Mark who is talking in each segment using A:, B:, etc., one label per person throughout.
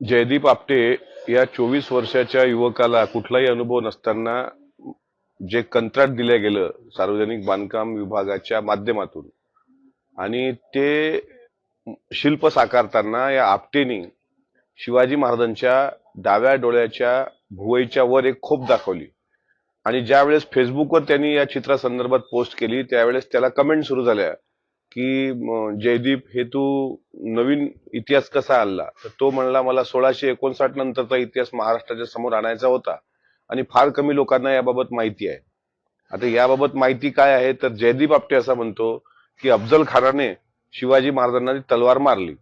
A: जयदीप आपटे या चोवीस वर्षाच्या युवकाला कुठलाही अनुभव नसताना जे कंत्राट दिलं गेलं सार्वजनिक बांधकाम विभागाच्या माध्यमातून आणि ते शिल्प साकारताना या आपटेनी शिवाजी महाराजांच्या डाव्या डोळ्याच्या भुवईच्या वर एक खोप दाखवली. आणि ज्यावेळेस फेसबुकवर त्यांनी या चित्रासंदर्भात पोस्ट केली त्यावेळेस त्याला कमेंट सुरू झाल्या की जयदीप हे तू नवीन इतिहास कसा आणला तर तो म्हणला मला सोळाशे एकोणसाठ नंतरचा इतिहास महाराष्ट्राच्या समोर आणायचा होता आणि फार कमी लोकांना याबाबत माहिती आहे. आता याबाबत माहिती काय आहे? तर जयदीप आपटे असा म्हणतो की अफजल खानाने शिवाजी महाराजांना तलवार मारली.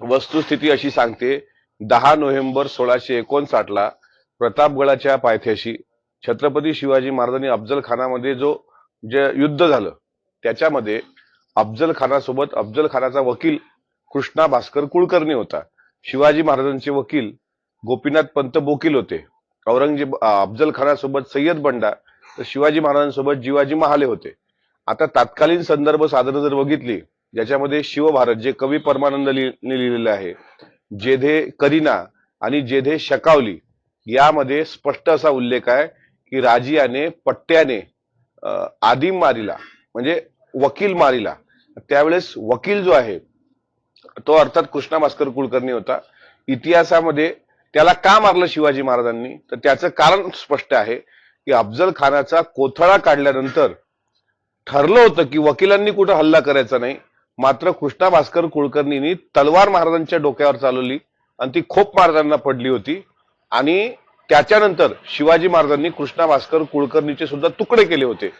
A: वस्तुस्थिती अशी सांगते दहा नोव्हेंबर सोळाशे एकोणसाठ ला प्रतापगडाच्या पायथ्याशी छत्रपती शिवाजी महाराजांनी अफजल खानामध्ये जो जे युद्ध झालं त्याच्यामध्ये अफजल खानासोबत अफजल खानाचा वकील कृष्णा भास्कर कुलकर्णी होता. शिवाजी महाराजांचे वकील गोपीनाथ पंत बोकील होते. औरंगजेब अफजल खानासोबत सय्यद बंडा तर शिवाजी महाराजांसोबत जिवाजी महाले होते. आता तात्कालीन संदर्भ साधनं जर बघितली ज्याच्यामध्ये शिवभारत जे कवी परमानंद लिह- लिहिलेलं आहे जेधे करीना आणि जेधे शकावली यामध्ये स्पष्ट असा उल्लेख आहे की राजियाने पट्ट्याने आदिम मारीला म्हणजे वकील मारीला त्यावेळेस वकील जो आहे तो अर्थात कृष्णा भास्कर कुलकर्णी होता. इतिहासामध्ये त्याला का मारलं शिवाजी महाराजांनी? तर त्याचं कारण स्पष्ट आहे की अफजल खानाचा कोथळा काढल्यानंतर ठरलं होतं की वकिलांनी कुठं हल्ला करायचा नाही. मात्र कृष्णा भास्कर कुलकर्णींनी तलवार महाराजांच्या डोक्यावर चालवली आणि ती खोप महाराजांना पडली होती. आणि त्याच्यानंतर शिवाजी महाराजांनी कृष्णा भास्कर कुलकर्णीचे सुद्धा तुकडे केले होते.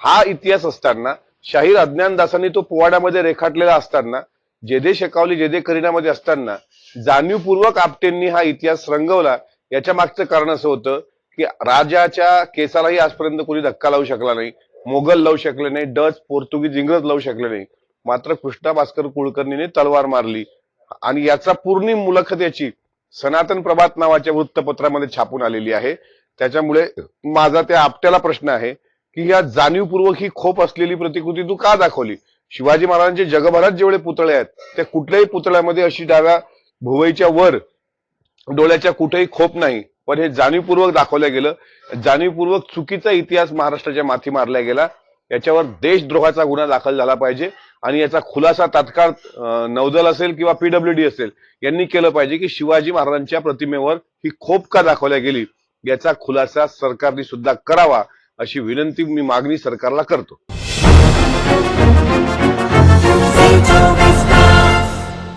A: हा इतिहास असताना शाहीर अज्ञानदासांनी तो पोवाड्यामध्ये रेखाटलेला असताना जेदे शेकावली जेदे करीनामध्ये असताना जाणीवपूर्वक आपटेंनी हा इतिहास रंगवला याच्या मागचं कारण असं होतं की राजाच्या केसालाही आजपर्यंत कोणी धक्का लावू शकला नाही मोगल लावू शकले नाही डच पोर्तुगीज इंग्रज लावू शकले नाही. मात्र कृष्णा भास्कर कुलकर्णीने तलवार मारली आणि याचा पूर्ण मुलाखत याची सनातन प्रभात नावाच्या वृत्तपत्रामध्ये छापून आलेली आहे. त्याच्यामुळे माझा त्या आपट्याला प्रश्न आहे की या जाणीवपूर्वक ही खोप असलेली प्रतिकृती तू का दाखवली? शिवाजी महाराजांचे जगभरात जेवढे पुतळे आहेत त्या कुठल्याही पुतळ्यामध्ये अशी डाव्या भुवईच्या वर डोळ्याच्या कुठेही खोप नाही. पण हे जाणीवपूर्वक दाखवलं गेलं. जाणीवपूर्वक चुकीचा इतिहास महाराष्ट्राच्या माथी मारला गेला. याच्यावर देशद्रोहाचा गुन्हा दाखल झाला पाहिजे आणि याचा खुलासा तात्काळ नौदल असेल किंवा पीडब्ल्यूडी असेल यांनी केलं पाहिजे की शिवाजी महाराजांच्या प्रतिमेवर ही खोप का दाखवल्या गेली? याचा खुलासा सरकारने सुद्धा करावा अशी विनंती मी मागणी सरकारला करतो.「フフフフフ!」